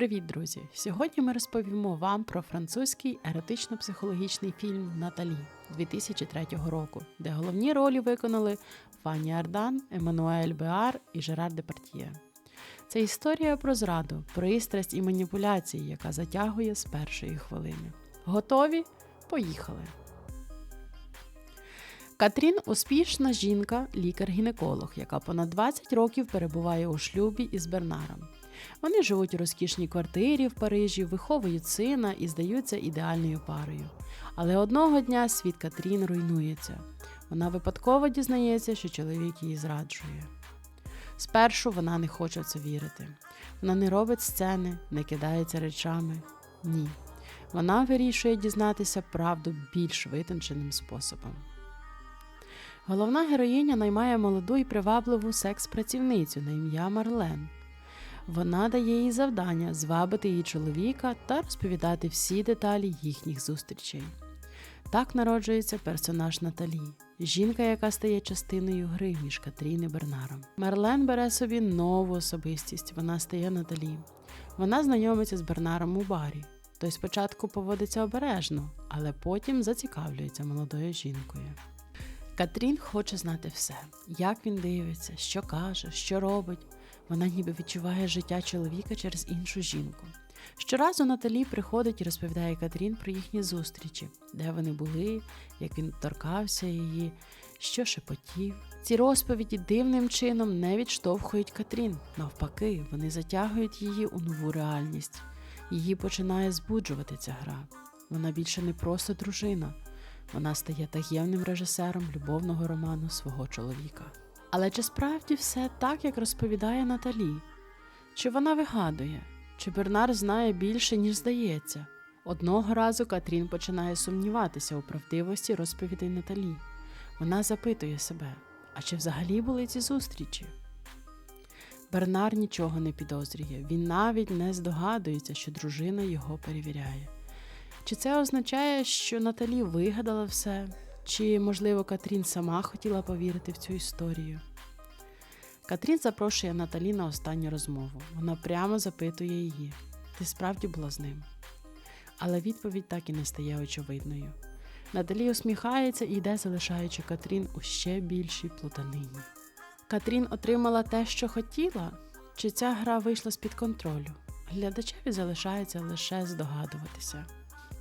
Привіт, друзі! Сьогодні ми розповімо вам про французький еротично-психологічний фільм Наталі 2003 року, де головні ролі виконали Фанні Ардан, Еммануель Беар і Жерар Департьє. Це історія про зраду, пристрасть і маніпуляції, яка затягує з першої хвилини. Готові? Поїхали! Катрін успішна жінка, лікар-гінеколог, яка понад 20 років перебуває у шлюбі із Бернаром. Вони живуть у розкішній квартирі в Парижі, виховують сина і здаються ідеальною парою. Але одного дня світ Катрін руйнується. Вона випадково дізнається, що чоловік її зраджує. Спершу вона не хоче в це вірити. Вона не робить сцени, не кидається речами. Ні. Вона вирішує дізнатися правду більш витонченим способом. Головна героїня наймає молоду і привабливу секс-працівницю на ім'я Марлен. Вона дає їй завдання звабити її чоловіка та розповідати всі деталі їхніх зустрічей. Так народжується персонаж Наталі, жінка, яка стає частиною гри між Катрін і Бернаром. Марлен бере собі нову особистість, вона стає Наталі. Вона знайомиться з Бернаром у барі. Той спочатку поводиться обережно, але потім зацікавлюється молодою жінкою. Катрін хоче знати все, як він дивиться, що каже, що робить. Вона ніби відчуває життя чоловіка через іншу жінку. Щоразу Наталі приходить і розповідає Катрін про їхні зустрічі, де вони були, як він торкався її, що шепотів. Ці розповіді дивним чином не відштовхують Катрін. Навпаки, вони затягують її у нову реальність. Її починає збуджувати ця гра. Вона більше не просто дружина, вона стає таємним режисером любовного роману свого чоловіка. Але чи справді все так, як розповідає Наталі? Чи вона вигадує? Чи Бернар знає більше, ніж здається? Одного разу Катрін починає сумніватися у правдивості розповідей Наталі. Вона запитує себе, а чи взагалі були ці зустрічі? Бернар нічого не підозрює, він навіть не здогадується, що дружина його перевіряє. Чи це означає, що Наталі вигадала все? Чи, можливо, Катрін сама хотіла повірити в цю історію? Катрін запрошує Наталі на останню розмову. Вона прямо запитує її: Ти справді була з ним? Але відповідь так і не стає очевидною. Наталі усміхається і йде, залишаючи Катрін у ще більшій плутанині. Катрін отримала те, що хотіла, чи ця гра вийшла з-під контролю? Глядачеві залишається лише здогадуватися.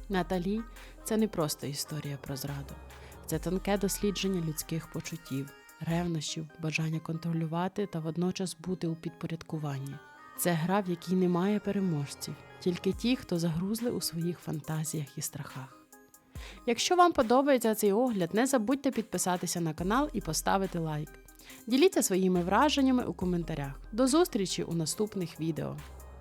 Наталі це не просто історія про зраду, це тонке дослідження людських почуттів, ревнощів, бажання контролювати та водночас бути у підпорядкуванні. Це гра, в якій немає переможців, тільки ті, хто загрузли у своїх фантазіях і страхах. Якщо вам подобається цей огляд, не забудьте підписатися на канал і поставити лайк. Діліться своїми враженнями у коментарях. До зустрічі у наступних відео.